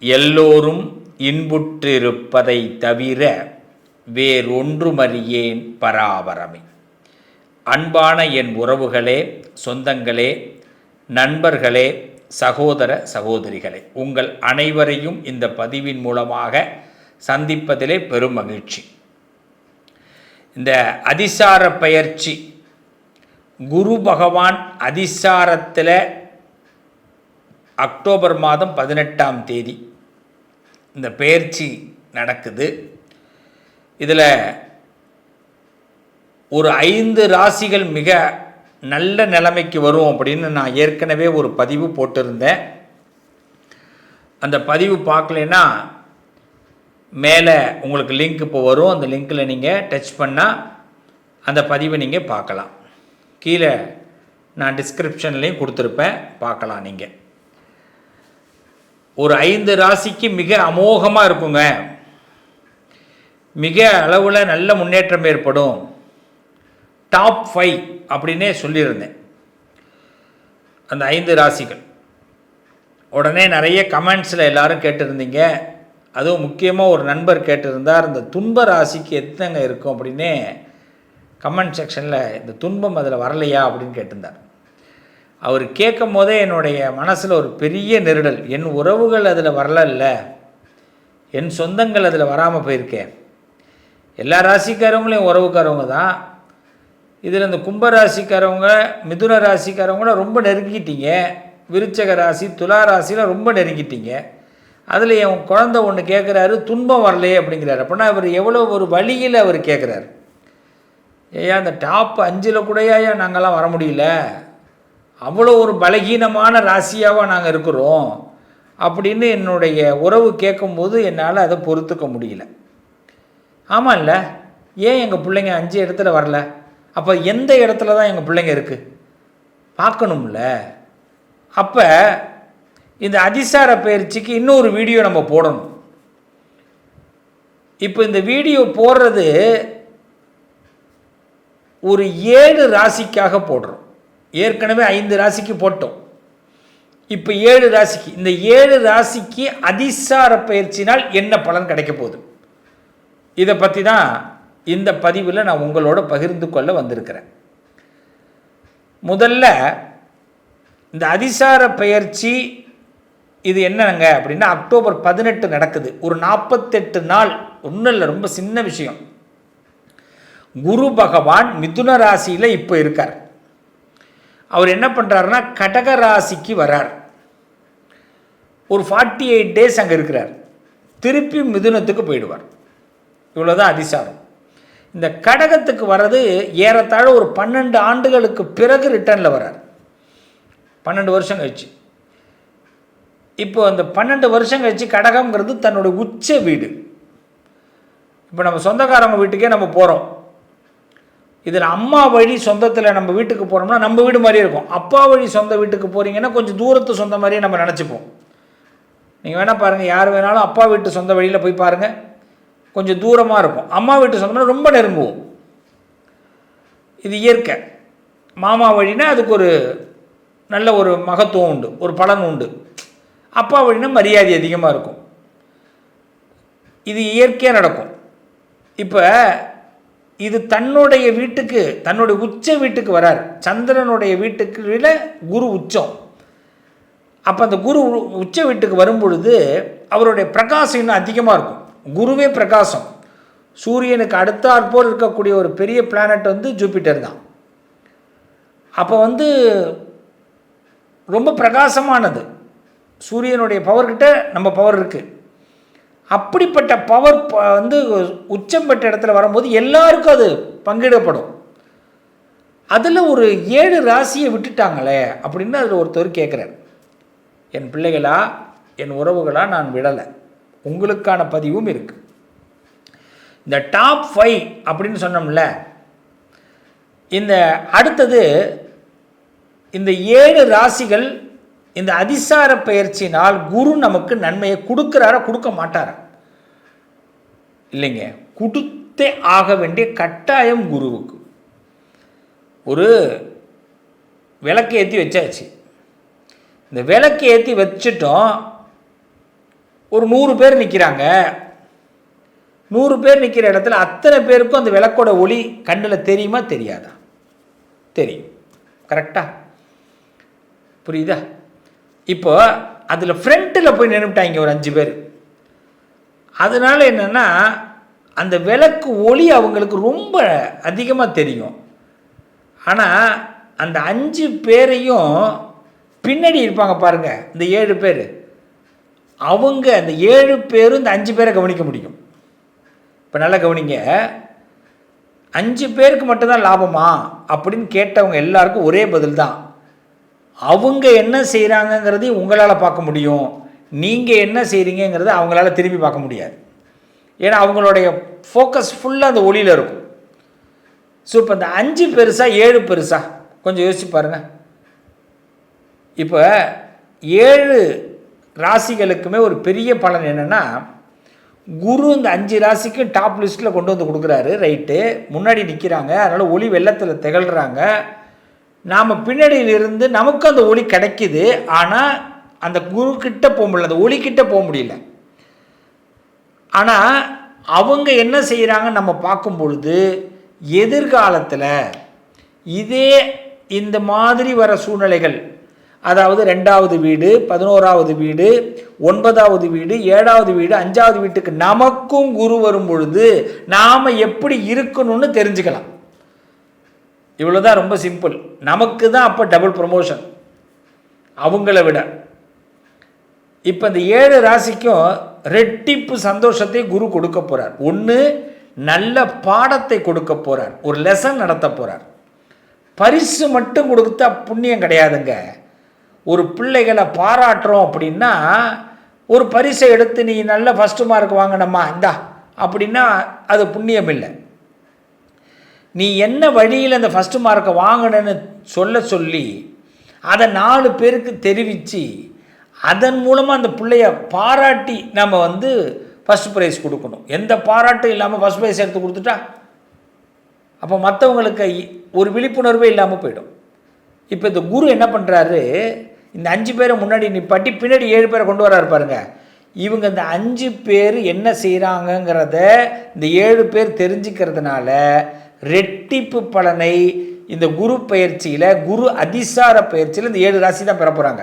எல்லோரும் இன்புற்றிருப்பதை தவிர வேறொன்றுமறியேன் பராபரமே. அன்பான என் உறவுகளே சொந்தங்களே நண்பர்களே சகோதர சகோதரிகளே உங்கள் அனைவரையும் இந்த பதிவின் மூலமாக சந்திப்பதிலே பெரும் மகிழ்ச்சி. இந்த அதிசார பயிற்சி குரு பகவான் அதிசாரத்தில் அக்டோபர் மாதம் பதினெட்டாம் தேதி இந்த பயிற்சி நடக்குது. இதில் ஒரு ஐந்து ராசிகள் மிக நல்ல நிலைமைக்கு வரும் அப்படின்னு நான் ஏற்கனவே ஒரு பதிவு போட்டிருந்தேன். அந்த பதிவு பார்க்கலன்னா மேலே உங்களுக்கு லிங்க் இப்போ வரும். அந்த லிங்க்கில் நீங்கள் டச் பண்ணால் அந்த பதிவை நீங்கள் பார்க்கலாம். கீழே நான் டிஸ்கிரிப்ஷன்லேயும் கொடுத்துருப்பேன். பார்க்கலாம் நீங்கள். ஒரு ஐந்து ராசிக்கு மிக அமோகமாக இருக்குங்க. மிக அளவில் நல்ல முன்னேற்றம் ஏற்படும். டாப் ஃபைவ் அப்படின்னே சொல்லியிருந்தேன். அந்த ஐந்து ராசிகள். உடனே நிறைய கமெண்ட்ஸில் எல்லாரும் கேட்டிருந்தீங்க. அதுவும் முக்கியமாக ஒரு நண்பர் கேட்டிருந்தார் இந்த துன்ப ராசிக்கு எத்தனைங்க இருக்கும்? அப்படின்னே கமெண்ட் செக்ஷனில் இந்த துன்பம் அதில் வரலையா? அப்படின்னு கேட்டிருந்தார். அவர் கேட்கும் போதே என்னுடைய மனசில் ஒரு பெரிய நெருடல். என் உறவுகள் அதில் வரல என் சொந்தங்கள் அதில் வராமல் போயிருக்கேன். எல்லா ராசிக்காரவங்களையும் உறவுக்காரவங்க தான். இதில் இந்த கும்ப ராசிக்காரவங்க மிதுன ராசிக்காரவங்கள ரொம்ப நெருங்கிட்டீங்க. விருச்சக ராசி துலா ராசியில் ரொம்ப நெருங்கிட்டீங்க. அதில் என் குழந்தை ஒன்று கேட்குறாரு துன்பம் வரலையே அப்படிங்கிறாரு. அப்படின்னா அவர் எவ்வளோ ஒரு வழியில் அவர் கேட்குறாரு ஏயா அந்த டாப் அஞ்சில் கூடயா நாங்கள்லாம் வர முடியல. அவ்வளோ ஒரு பலகீனமான ராசியாக நாங்கள் இருக்கிறோம் அப்படின்னு என்னுடைய உறவு கேட்கும்போது என்னால் அதை பொறுத்துக்க முடியல. ஆமாம் இல்லை? ஏன் எங்கள் பிள்ளைங்க அஞ்சு இடத்துல வரல? அப்போ எந்த இடத்துல தான் எங்கள் பிள்ளைங்க இருக்குது பார்க்கணும்ல. அப்போ இந்த அதிசார பயிற்சிக்கு இன்னொரு வீடியோ நம்ம போடணும். இப்போ இந்த வீடியோ போடுறது ஒரு ஏழு ராசிக்காக போடுறோம். ஏற்கனவே ஐந்து ராசிக்கு போட்டோம். இப்போ ஏழு ராசிக்கு இந்த ஏழு ராசிக்கு அதிசார பயிற்சினால் என்ன பலன் கிடைக்க போகுது? இதை பற்றி தான் இந்த பதிவில் நான் உங்களோட பகிர்ந்து கொள்ள வந்திருக்கிறேன். முதல்ல இந்த அதிசார பயிற்சி இது என்னங்க அப்படின்னா அக்டோபர் பதினெட்டு நடக்குது. ஒரு நாற்பத்தெட்டு நாள் ஒன்றும் இல்லை ரொம்ப சின்ன விஷயம். குரு பகவான் மிதுன ராசியில் இப்போ இருக்கார். அவர் என்ன பண்ணுறாருன்னா கடக ராசிக்கு வரார். ஒரு ஃபார்ட்டி எயிட் டேஸ் அங்கே இருக்கிறார். திருப்பி மிதுனத்துக்கு போயிடுவார். இவ்வளோதான் அதிசாரம். இந்த கடகத்துக்கு வர்றது ஏறத்தாழ ஒரு பன்னெண்டு ஆண்டுகளுக்கு பிறகு ரிட்டர்னில் வரார் பன்னெண்டு வருஷம் கழிச்சு. இப்போ அந்த பன்னெண்டு வருஷம் கழிச்சு கடகம்ங்கிறது தன்னோட உச்ச வீடு. இப்போ நம்ம சொந்தக்காரங்க வீட்டுக்கே நம்ம போகிறோம் இதில் அம்மா வழி சொந்தத்தில் நம்ம வீட்டுக்கு போகிறோம்னா நம்ம வீடு மாதிரியே இருக்கும். அப்பா வழி சொந்த வீட்டுக்கு போகிறீங்கன்னா கொஞ்சம் தூரத்து சொந்த மாதிரியே நம்ம நினச்சிப்போம். நீங்கள் வேணால் பாருங்கள் யார் வேணாலும் அப்பா வீட்டு சொந்த வழியில் போய் பாருங்கள் கொஞ்சம் தூரமாக இருக்கும். அம்மா வீட்டு சொந்தம்னா ரொம்ப நெருங்குவோம். இது இயற்கை. மாமா வழினா அதுக்கு ஒரு நல்ல ஒரு மகத்துவம் உண்டு ஒரு பலன் உண்டு. அப்பா வழினா மரியாதை அதிகமாக இருக்கும். இது இயற்கையாக நடக்கும். இப்போ இது தன்னுடைய வீட்டுக்கு தன்னுடைய உச்ச வீட்டுக்கு வரார். சந்திரனுடைய வீட்டுக்கு விட குரு உச்சம். அப்போ அந்த குரு உச்ச வீட்டுக்கு வரும்பொழுது அவருடைய பிரகாசம் இன்னும் அதிகமாக இருக்கும். குருவே பிரகாசம். சூரியனுக்கு அடுத்தாற்போல் இருக்கக்கூடிய ஒரு பெரிய பிளானட் வந்து ஜூபிட்டர் தான். அப்போ வந்து ரொம்ப பிரகாசமானது. சூரியனுடைய பவர்கிட்ட நம்ம பவர் இருக்குது அப்படிப்பட்ட பவர் வந்து உச்சம் பெற்ற இடத்துல வரும்போது எல்லாருக்கும் அது பங்கிடப்படும். அதில் ஒரு ஏழு ராசியை விட்டுட்டாங்களே அப்படின்னு அதில் ஒருத்தர் கேட்குறாரு என் பிள்ளைகளா என் உறவுகளா நான் விடலை. உங்களுக்கான பதிவும் இருக்குது இந்த டாப் ஃபைவ் அப்படின்னு சொன்னோம்ல இந்த அடுத்தது இந்த ஏழு ராசிகள் இந்த அதிசார பயிற்சினால் குரு நமக்கு நன்மையை கொடுக்குறாரா கொடுக்க மாட்டாரா? இல்லைங்க. கொடுத்தே ஆக வேண்டிய கட்டாயம் குருவுக்கு. ஒரு விளக்கு ஏற்றி வச்சாச்சு. இந்த விளக்கு ஏற்றி வச்சிட்டோம். ஒரு நூறு பேர் நிற்கிறாங்க நூறு பேர் நிற்கிற இடத்துல அத்தனை பேருக்கும் அந்த விளக்கோட ஒளி கண்ணில் தெரியுமா தெரியாதா? தெரியும். கரெக்டா புரியுதா? இப்போ அதில் ஃப்ரண்ட்டில் போய் நின்றுட்டாங்க ஒரு அஞ்சு பேர். அதனால் என்னென்னா அந்த விளக்கு ஒளி அவங்களுக்கு ரொம்ப அதிகமாக தெரியும். ஆனால் அந்த அஞ்சு பேரையும் பின்னாடி இருப்பாங்க பாருங்கள் இந்த ஏழு பேர். அவங்க அந்த ஏழு பேரும் இந்த அஞ்சு பேரை கவனிக்க முடியும். இப்போ நல்லா கவனிங்க அஞ்சு பேருக்கு மட்டும்தான் லாபமா அப்படின்னு கேட்டவங்க எல்லாருக்கும் ஒரே பதில் தான் அவங்க என்ன செய்கிறாங்கங்கிறதையும் உங்களால் பார்க்க முடியும். நீங்கள் என்ன செய்கிறீங்கிறத அவங்களால திரும்பி பார்க்க முடியாது. ஏன்னா அவங்களுடைய ஃபோக்கஸ் ஃபுல்லாக அந்த ஒளியில் இருக்கும். ஸோ இப்போ இந்த அஞ்சு பெருசா ஏழு பெருசா கொஞ்சம் யோசிச்சு பாருங்கள் இப்போ ஏழு ராசிகளுக்குமே ஒரு பெரிய பலன் என்னென்னா குரு இந்த அஞ்சு ராசிக்கும் டாப் லிஸ்ட்டில் கொண்டு வந்து கொடுக்குறாரு. ரைட்டு முன்னாடி நிற்கிறாங்க அதனால் ஒளி வெள்ளத்தில் திகழ்கிறாங்க நாம் பின்னணியிலிருந்து நமக்கு அந்த ஒளி கிடைக்கிது ஆனால் அந்த குரு கிட்ட போக முடியல அந்த ஒளிக்கிட்ட போக முடியல. ஆனால் அவங்க என்ன செய்கிறாங்கன்னு நம்ம பார்க்கும் பொழுது எதிர்காலத்தில் இதே இந்த மாதிரி வர சூழ்நிலைகள் அதாவது ரெண்டாவது வீடு பதினோராவது வீடு ஒன்பதாவது வீடு ஏழாவது வீடு அஞ்சாவது வீட்டுக்கு நமக்கும் குரு வரும் பொழுது நாம் எப்படி இருக்கணும்னு தெரிஞ்சுக்கலாம். இவ்வளோ தான் ரொம்ப சிம்பிள் நமக்கு தான் அப்போ டபுள் ப்ரொமோஷன் அவங்கள விட. இப்போ இந்த ஏழு ராசிக்கும் ரெட்டிப்பு சந்தோஷத்தை குரு கொடுக்க போகிறார் ஒன்று நல்ல பாடத்தை கொடுக்க போகிறார் ஒரு லெசன் நடத்த போகிறார் பரிசு மட்டும் கொடுத்தா புண்ணியம் கிடையாதுங்க. ஒரு பிள்ளைகளை பாராட்டுறோம் அப்படின்னா ஒரு பரிசை எடுத்து நீ நல்ல ஃபஸ்ட்டு மார்க் வாங்கினம்மா இந்தா அப்படின்னா அது புண்ணியம் இல்லை நீ என்ன வழியில் அந்த ஃபஸ்ட்டு மார்க்கை வாங்கினேன்னு சொல்ல சொல்லி அதை நாலு பேருக்கு தெரிவித்து அதன் மூலமாக அந்த பிள்ளைய பாராட்டி நம்ம வந்து ஃபஸ்ட் ப்ரைஸ் கொடுக்கணும். எந்த பாராட்டும் இல்லாமல் ஃபஸ்ட் ப்ரைஸ் எடுத்து கொடுத்துட்டா? அப்போ மற்றவங்களுக்கு ஒரு விழிப்புணர்வே இல்லாமல் போயிடும். இப்போ இந்த குரு என்ன பண்ணுறாரு இந்த அஞ்சு பேரை முன்னாடி நிப்பாட்டி பின்னாடி ஏழு பேரை கொண்டு வராரு பாருங்க. இவங்க இந்த அஞ்சு பேர் என்ன செய்கிறாங்கங்கிறத இந்த ஏழு பேர் தெரிஞ்சுக்கிறதுனால ரெட்டிப்பு பலனை இந்த குரு பயிற்சியில் குரு அதிசார பயிற்சியில் இந்த ஏழு ராசி தான் பெற போகிறாங்க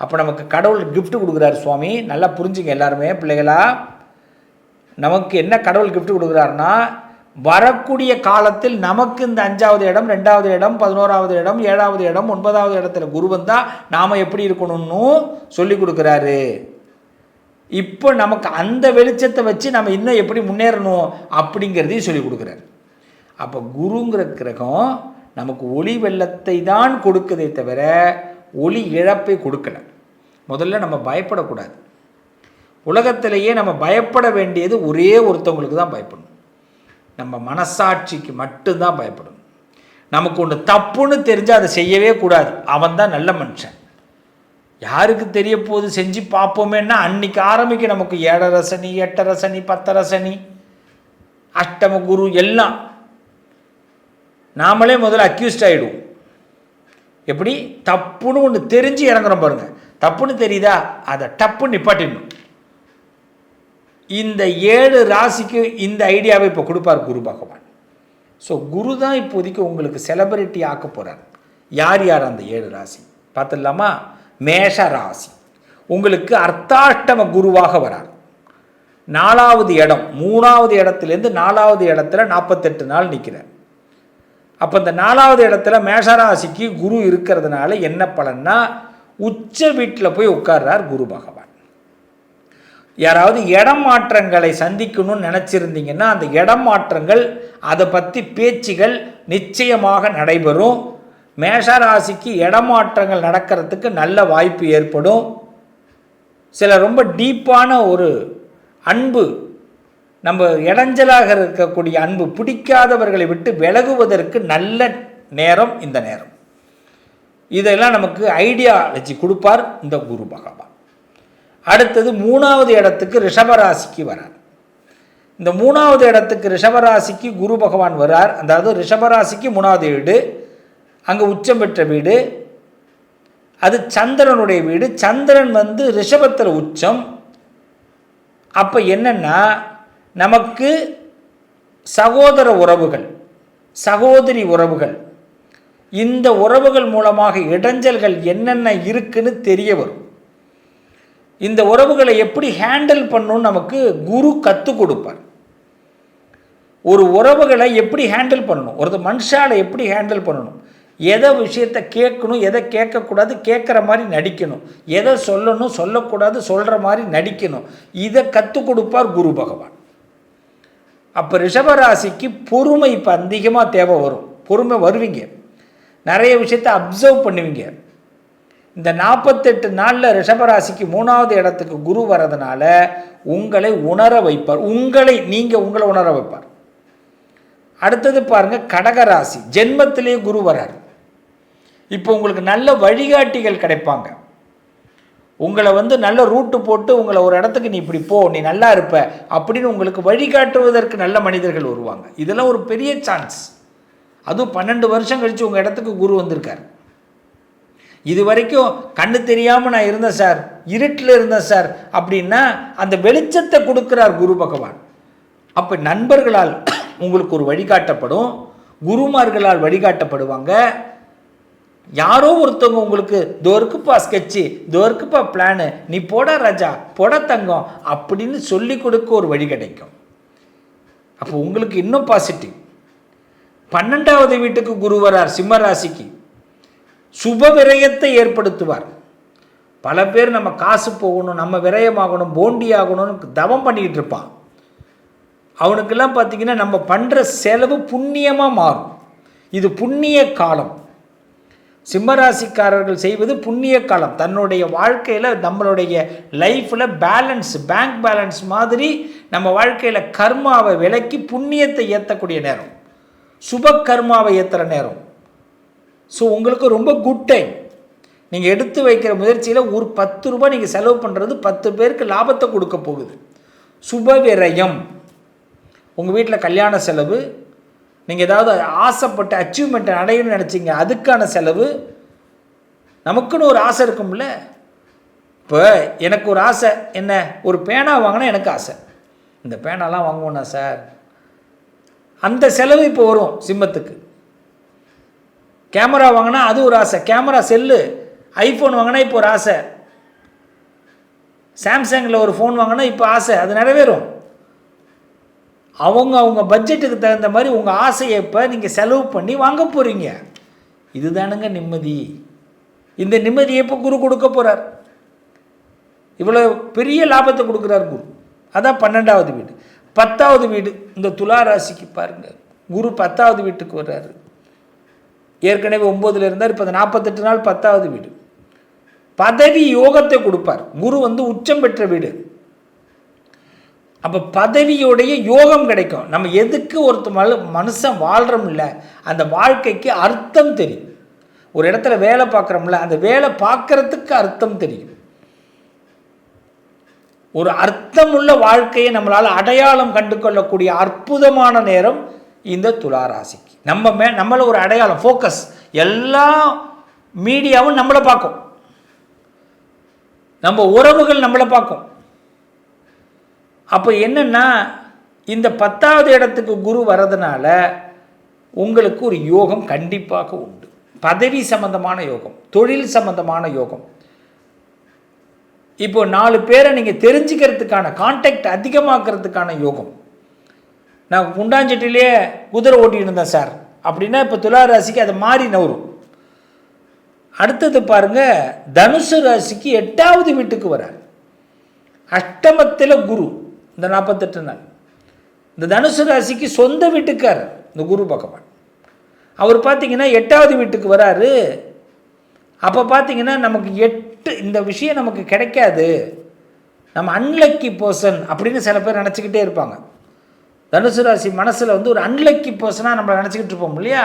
அப்போ நமக்கு கடவுள் கிஃப்ட் கொடுக்குறாரு சுவாமி. நல்லா புரிஞ்சுங்க எல்லாருமே பிள்ளைகளா. நமக்கு என்ன கடவுள் கிஃப்ட் கொடுக்குறாருன்னா வரக்கூடிய காலத்தில் நமக்கு இந்த அஞ்சாவது இடம் ரெண்டாவது இடம் பதினோராவது இடம் ஏழாவது இடம் ஒன்பதாவது இடத்துல குரு வந்தால் நாம் எப்படி இருக்கணும்னு சொல்லி கொடுக்குறாரு. இப்போ நமக்கு அந்த வெளிச்சத்தை வச்சு நம்ம இன்னும் எப்படி முன்னேறணும் அப்படிங்கிறதையும் சொல்லி கொடுக்குறாரு. அப்போ குருங்கிற கிரகம் நமக்கு ஒளி வெள்ளத்தை தான் கொடுக்குதே தவிர ஒளி இழப்பை கொடுக்கல. முதல்ல நம்ம பயப்படக்கூடாது. உலகத்திலேயே நம்ம பயப்பட வேண்டியது ஒரே ஒருத்தவங்களுக்கு தான் பயப்படணும். நம்ம மனசாட்சிக்கு மட்டும்தான் பயப்படணும். நமக்கு ஒன்று தப்புன்னு தெரிஞ்சால் அதை செய்யவே கூடாது. அவன் தான் நல்ல மனுஷன். யாருக்கு தெரிய போது செஞ்சு பார்ப்போமேன்னா அன்னைக்கு ஆரம்பிக்க நமக்கு ஏழரை சனி எட்டரை சனி பத்தரை சனி அஷ்டம குரு எல்லாம் நாமளே முதல்ல அக்யூஸ்ட் ஆகிடுவோம் எப்படி? தப்புன்னு ஒன்று தெரிஞ்சு இறங்குறோம் பாருங்க. தப்புன்னு தெரியுதா? அதை டப்புன்னு நிப்பாட்டிடணும். இந்த ஏழு ராசிக்கு இந்த ஐடியாவை இப்போ கொடுப்பார் குரு பகவான். ஸோ குரு தான் இப்போதைக்கு உங்களுக்கு செலிபிரிட்டி ஆக்க போகிறார் யார் யார் அந்த ஏழு ராசி? பார்த்துடலாமா? மேஷ ராசி. உங்களுக்கு அர்த்தாஷ்டம குருவாக வரார். நாலாவது இடம் மூணாவது இடத்துலேருந்து நாலாவது இடத்துல நாற்பத்தெட்டு நாள் நிற்கிறார் அப்போ இந்த நாலாவது இடத்துல மேஷராசிக்கு குரு இருக்கிறதுனால என்ன பலன்னா உச்ச வீட்டில் போய் உட்கார்றார் குரு பகவான். யாராவது இடம் மாற்றங்களை சந்திக்கணும்னு நினச்சிருந்தீங்கன்னா அந்த இடம் மாற்றங்கள் அதை பற்றி பேச்சுகள் நிச்சயமாக நடைபெறும். மேஷராசிக்கு இடமாற்றங்கள் நடக்கிறதுக்கு நல்ல வாய்ப்பு ஏற்படும். சில ரொம்ப டீப்பான ஒரு அன்பு நம்ம இடைஞ்சலாக இருக்கக்கூடிய அன்பு பிடிக்காதவர்களை விட்டு விலகுவதற்கு நல்ல நேரம் இந்த நேரம். இதெல்லாம் நமக்கு ஐடியாலஜி கொடுப்பார் இந்த குரு பகவான். அடுத்தது மூணாவது இடத்துக்கு ரிஷபராசிக்கு வரார். இந்த மூணாவது இடத்துக்கு ரிஷபராசிக்கு குரு பகவான் வரார். அதாவது ரிஷபராசிக்கு மூணாவது வீடு அங்கே உச்சம் பெற்ற வீடு அது சந்திரனுடைய வீடு. சந்திரன் வந்து ரிஷபத்தில் உச்சம். அப்போ என்னென்னா நமக்கு சகோதர உறவுகள் சகோதரி உறவுகள். இந்த உறவுகள் மூலமாக இடைஞ்சல்கள் என்னென்ன இருக்குன்னு தெரிய வரும். இந்த உறவுகளை எப்படி ஹேண்டில் பண்ணணும்னு நமக்கு குரு கற்றுக் கொடுப்பார். ஒரு உறவுகளை எப்படி ஹேண்டில் பண்ணணும்? ஒரு மனுஷால எப்படி ஹேண்டில் பண்ணணும்? எதை விஷயத்தை கேட்கணும் எதை கேட்கக்கூடாது கேட்குற மாதிரி நடிக்கணும். எதை சொல்லணும் சொல்லக்கூடாது சொல்கிற மாதிரி நடிக்கணும். இதை கற்றுக் கொடுப்பார் குரு பகவான். அப்போ ரிஷபராசிக்கு பொறுமை இப்போ அதிகமாக தேவை வரும். பொறுமை வருவீங்க. நிறைய விஷயத்தை அப்சர்வ் பண்ணுவீங்க. இந்த நாற்பத்தெட்டு நாளில் ரிஷபராசிக்கு மூணாவது இடத்துக்கு குரு வரதுனால உங்களை உணர வைப்பார். உங்களை நீங்கள் உங்களை உணர வைப்பார். அடுத்தது பாருங்கள் கடகராசி ஜென்மத்திலேயே குரு வரார் இப்போ உங்களுக்கு நல்ல வழிகாட்டிகள் கிடைப்பாங்க. உங்களை வந்து நல்ல ரூட்டு போட்டு உங்களை ஒரு இடத்துக்கு நீ இப்படி போ நீ நல்லா இருப்ப அப்படின்னு உங்களுக்கு வழிகாட்டுவதற்கு நல்ல மனிதர்கள் வருவாங்க. இதெல்லாம் ஒரு பெரிய சான்ஸ் அதுவும் பன்னெண்டு வருஷம் கழித்து உங்கள் இடத்துக்கு குரு வந்திருக்கார். இது வரைக்கும் கண்ணு தெரியாமல் நான் இருந்தேன் சார். இருட்டில் இருந்தேன் சார். அப்படின்னா அந்த வெளிச்சத்தை கொடுக்குறார் குரு பகவான். அப்போ நண்பர்களால் உங்களுக்கு ஒரு வழிகாட்டப்படும் குருமார்களால் வழிகாட்டப்படுவாங்க யாரோ ஒருத்தவங்க உங்களுக்கு தோருக்குப்பா ஸ்கெட்சு தோருக்குப்பா பிளானு நீ போட ராஜா போட தங்கம் அப்படின்னு சொல்லி கொடுக்க ஒரு வழி கிடைக்கும். அப்போ உங்களுக்கு இன்னும் பாசிட்டிவ் பன்னெண்டாவது வீட்டுக்கு குரு வரார் சிம்ம ராசிக்கு. சுப விரயத்தை ஏற்படுத்துவார். பல பேர் நம்ம காசு போகணும் நம்ம விரயமாகணும் போண்டி ஆகணும்னு தவம் பண்ணிக்கிட்டு இருப்பான். அவனுக்கெல்லாம் பார்த்தீங்கன்னா நம்ம பண்ணுற செலவு புண்ணியமாக மாறும். இது புண்ணிய காலம். சிம்மராசிக்காரர்கள் செய்வது புண்ணிய காலம். தன்னுடைய வாழ்க்கையில் நம்மளுடைய லைஃப்பில் பேலன்ஸ் பேங்க் பேலன்ஸ் மாதிரி நம்ம வாழ்க்கையில் கர்மாவை விலக்கி புண்ணியத்தை ஏற்றக்கூடிய நேரம். சுப கர்மாவை ஏற்றுற நேரம். ஸோ உங்களுக்கு ரொம்ப குட் டைம் நீங்கள் எடுத்து வைக்கிற முயற்சியில் ஒரு பத்து ரூபாய் நீங்கள் செலவு பண்ணுறது பத்து பேருக்கு லாபத்தை கொடுக்க போகுது. சுப விரயம். உங்கள் வீட்டில் கல்யாண செலவு நீங்கள் ஏதாவது ஆசைப்பட்டு அச்சீவ்மெண்ட்டை அடையணும்னு நினச்சிங்க அதுக்கான செலவு நமக்குன்னு ஒரு ஆசை இருக்கும்ல? இப்போ எனக்கு ஒரு ஆசை என்ன? ஒரு பேனா வாங்கினா எனக்கு ஆசை. இந்த பேனாலாம் வாங்குவோண்ணா சார்? அந்த செலவு இப்போ வரும் சிம்மத்துக்கு. கேமரா வாங்கினா அது ஒரு ஆசை. Camera cell. ஐஃபோன் வாங்கினா இப்போ ஒரு ஆசை. சாம்சங்கில் ஒரு ஃபோன் வாங்கினா இப்போ ஆசை. அது நிறைவேறும். அவங்க அவங்க பட்ஜெட்டுக்கு தகுந்த மாதிரி உங்கள் ஆசையை இப்போ நீங்கள் செலவு பண்ணி வாங்க போகிறீங்க இதுதானுங்க நிம்மதி. இந்த நிம்மதியை இப்போ குரு கொடுக்க போகிறார் இவ்வளோ பெரிய லாபத்தை கொடுக்குறார் குரு. அதான் பன்னெண்டாவது வீடு. பத்தாவது வீடு இந்த துலா ராசிக்கு பாருங்கள் குரு பத்தாவது வீட்டுக்கு வர்றாரு. ஏற்கனவே ஒம்போதில் இருந்தார் இப்போ நாற்பத்தெட்டு நாள் பத்தாவது வீடு. பதவி யோகத்தை கொடுப்பார். குரு வந்து உச்சம் பெற்ற வீடு. அப்போ பதவியுடைய யோகம் கிடைக்கும். நம்ம எதுக்கு ஒருத்த மனுஷன் வாழ்கிறோம்ல அந்த வாழ்க்கைக்கு அர்த்தம் தெரியும். ஒரு இடத்துல வேலை பார்க்குறோம்ல அந்த வேலை பார்க்குறதுக்கு அர்த்தம் தெரியும். ஒரு அர்த்தமுள்ள வாழ்க்கையை நம்மளால் அடையாளம் கண்டு கொள்ளக்கூடிய அற்புதமான நேரம் இந்த துளாராசிக்கு. நம்ம மே நம்மளை ஒரு அடையாளம் ஃபோக்கஸ் எல்லா மீடியாவும் நம்மளை பார்க்கும். நம்ம உறவுகள் நம்மளை பார்க்கும். அப்போ என்னென்னா இந்த பத்தாவது இடத்துக்கு குரு வரதுனால உங்களுக்கு ஒரு யோகம் கண்டிப்பாக உண்டு. பதவி சம்பந்தமான யோகம் தொழில் சம்பந்தமான யோகம். இப்போ நாலு பேரை நீங்கள் தெரிஞ்சுக்கிறதுக்கான கான்டாக்ட் அதிகமாக்குறதுக்கான யோகம். நான் குண்டாஞ்சட்டிலேயே குதிரை ஓட்டிகிட்டு இருந்தேன் சார். அப்படின்னா இப்போ துலா ராசிக்கு அது மாறி நவரும் அடுத்தது பாருங்கள் தனுசு ராசிக்கு எட்டாவது வீட்டுக்கு வரார் அஷ்டமத்தில் குரு. இந்த நாற்பத்தெட்டு நாள். இந்த தனுசு ராசிக்கு சொந்த வீட்டுக்கார் இந்த குரு பகவான். அவர் பார்த்தீங்கன்னா எட்டாவது வீட்டுக்கு வராரு. அப்போ பார்த்தீங்கன்னா நமக்கு எட்டு இந்த விஷயம் நமக்கு கிடைக்காது. நம்ம அன்லக்கி பர்சன் அப்படின்னு சில பேர் நினச்சிக்கிட்டே இருப்பாங்க. தனுசு ராசி மனசில் வந்து ஒரு அன்லக்கி பர்சனாக நம்மளை நினச்சிக்கிட்டு இருப்போம் இல்லையா?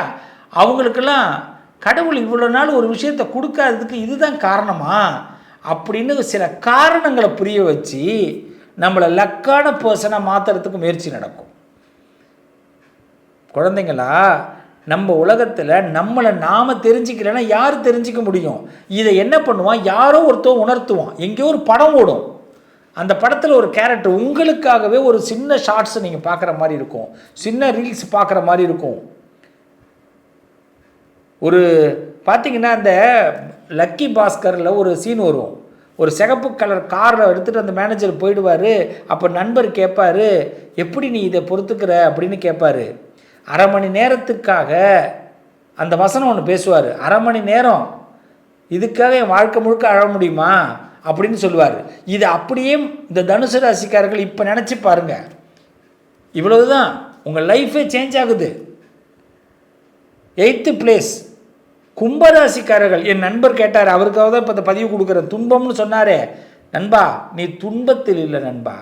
அவங்களுக்கெல்லாம் கடவுள் இவ்வளோ நாள் ஒரு விஷயத்தை கொடுக்காததுக்கு இதுதான் காரணமா? அப்படின்னு சில காரணங்களை புரிய வச்சு நம்மளை லக்கான பர்சனாக மாற்றுறதுக்கு முயற்சி நடக்கும். குழந்தைங்களா நம்ம உலகத்தில் நம்மளை நாம் தெரிஞ்சிக்கலைன்னா யார் தெரிஞ்சிக்க முடியும்? இதை என்ன பண்ணுவான்? யாரோ ஒருத்தர் உணர்த்துவான். எங்கேயோ ஒரு படம் ஓடும். அந்த படத்தில் ஒரு கேரக்டர் உங்களுக்காகவே ஒரு சின்ன ஷார்ட்ஸ் நீங்கள் பார்க்குற மாதிரி இருக்கும். சின்ன ரீல்ஸ் பார்க்குற மாதிரி இருக்கும். ஒரு பார்த்தீங்கன்னா அந்த லக்கி பாஸ்கரில் ஒரு சீன் வரும். ஒரு சிகப்பு கலர் காரில் எடுத்துகிட்டு அந்த மேனேஜர் போயிடுவார். அப்போ நண்பர் கேட்பார் எப்படி நீ இதை பொறுத்துக்கிற? அப்படின்னு கேட்பாரு அரை மணி நேரத்துக்காக அந்த வசனம் ஒன்று பேசுவார். அரை மணி நேரம் இதுக்காக என் வாழ்க்கை முழுக்க அழ முடியுமா? அப்படின்னு சொல்லுவார். இது அப்படியே இந்த தனுசு ராசிக்காரர்கள் இப்போ நினச்சி பாருங்கள் இவ்வளவுதான். உங்கள் லைஃபே சேஞ்ச் ஆகுது. எயித்து பிளேஸ் கும்பராசிக்காரர்கள். என் நண்பர் கேட்டார் அவருக்காக தான் இப்போ இந்த பதிவு கொடுக்குறேன். துன்பம்னு சொன்னாரே. நண்பா நீ துன்பத்தில் இல்லை நண்பா.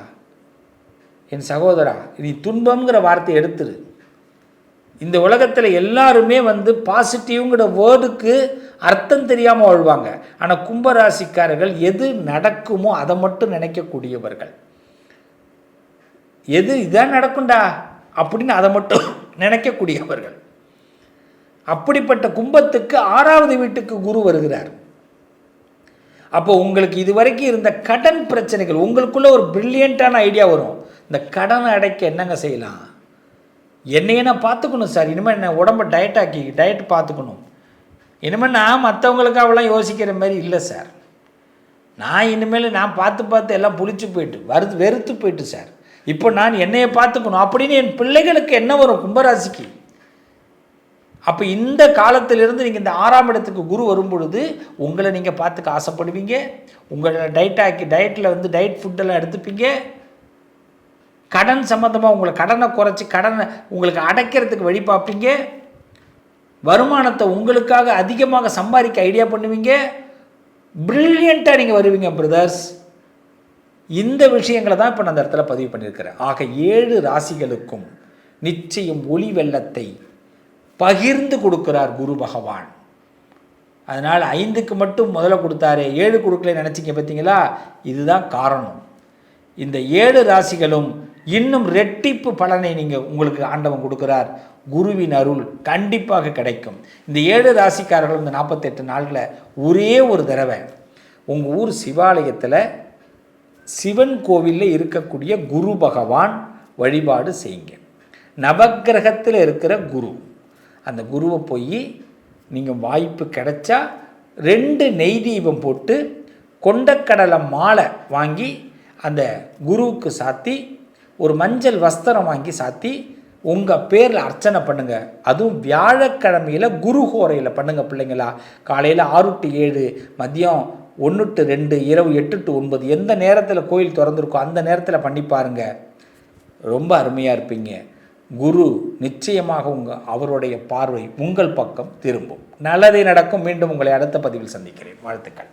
என் சகோதரா நீ துன்பம்ங்கிற வார்த்தையை எடுத்துரு. இந்த உலகத்தில் எல்லாருமே வந்து பாசிட்டிவ்ங்கிற வேர்டுக்கு அர்த்தம் தெரியாமல் வாழ்வாங்க. ஆனால் கும்பராசிக்காரர்கள் எது நடக்குமோ அதை மட்டும் நினைக்கக்கூடியவர்கள். எது இதான் நடக்கும்டா அப்படின்னு அதை மட்டும் நினைக்கக்கூடியவர்கள். அப்படிப்பட்ட கும்பத்துக்கு ஆறாவது வீட்டுக்கு குரு வருகிறார். அப்போ உங்களுக்கு இதுவரைக்கும் இருந்த கடன் பிரச்சனைகள் உங்களுக்குள்ள ஒரு பிரில்லியண்ட்டான ஐடியா வரும். இந்த கடனை அடைக்க என்னங்க செய்யலாம்? என்னையே நான் பார்த்துக்கணும் சார். இனிமேல் என்ன உடம்பை டயட் ஆக்கி டயட் பார்த்துக்கணும். இனிமேல் நான் மற்றவங்களுக்கு அவ்வளோ யோசிக்கிற மாதிரி இல்லை சார். நான் இனிமேல் நான் பார்த்து பார்த்து எல்லாம் புளிச்சு போயிட்டு வருது வெறுத்து போயிட்டு சார். இப்போ நான் என்னையை பார்த்துக்கணும். அப்படின்னு என் பிள்ளைகளுக்கு என்ன வரும் கும்பராசிக்கு? அப்போ இந்த காலத்திலிருந்து நீங்கள் இந்த ஆறாம் இடத்துக்கு குரு வரும்பொழுது உங்களை நீங்கள் பார்த்துக்க ஆசைப்படுவீங்க. உங்களை டயட் ஆக்கி டயட்டில் வந்து டயட் ஃபுட்டெல்லாம் எடுத்துப்பீங்க. கடன் சம்மந்தமாக உங்களை கடனை குறைச்சி கடனை உங்களுக்கு அடைக்கிறதுக்கு வழி பார்ப்பீங்க. வருமானத்தை உங்களுக்காக அதிகமாக சம்பாதிக்க ஐடியா பண்ணுவீங்க. ப்ரில்லியண்ட்டாக நீங்கள் வருவீங்க பிரதர்ஸ் இந்த விஷயங்களை தான் இப்போ நான் அந்த இடத்துல பதிவு பண்ணியிருக்கிறேன். ஆக ஏழு ராசிகளுக்கும் நிச்சயம் ஒளி வெள்ளத்தை பகிர்ந்து கொடுக்கிறார் குரு பகவான். அதனால் ஐந்துக்கு மட்டும் முதல்ல கொடுத்தாரு ஏழு கொடுக்கல நினச்சிங்க பார்த்தீங்களா? இதுதான் காரணம். இந்த ஏழு ராசிகளும் இன்னும் ரெட்டிப்பு பலனை நீங்கள் உங்களுக்கு ஆண்டவன் கொடுக்குறார். குருவின் அருள் கண்டிப்பாக கிடைக்கும். இந்த ஏழு ராசிக்காரர்கள் இந்த நாற்பத்தெட்டு நாளில் ஒரே ஒரு தடவை உங்கள் ஊர் சிவாலயத்தில் சிவன் கோவிலில் இருக்கக்கூடிய குரு பகவான் வழிபாடு செய்யுங்க. நவக்கிரகத்தில் இருக்கிற குரு. அந்த குருவை போய் நீங்கள் வாய்ப்பு கிடைச்சா ரெண்டு நெய் தீபம் போட்டு கொண்டக்கடலை மாலை வாங்கி அந்த குருவுக்கு சாத்தி ஒரு மஞ்சள் வஸ்திரம் வாங்கி சாத்தி உங்கள் பேரில் அர்ச்சனை பண்ணுங்கள் அதுவும் வியாழக்கிழமையில் குரு ஹோரையில் பண்ணுங்கள் பிள்ளைங்களா. காலையில் ஆறு டு ஏழு மதியம் ஒன்று டு ரெண்டு இரவு எட்டு டு ஒன்பது எந்த நேரத்தில் கோயில் திறந்துருக்கோ அந்த நேரத்தில் பண்ணி பாருங்கள் ரொம்ப அருமையாக இருப்பீங்க. குரு நிச்சயமாக உங்கள் அவருடைய பார்வை உங்கள் பக்கம் திரும்பும். நல்லதே நடக்கும். மீண்டும் உங்களை அடுத்த பதிவில் சந்திக்கிறேன். வாழ்த்துக்கள்.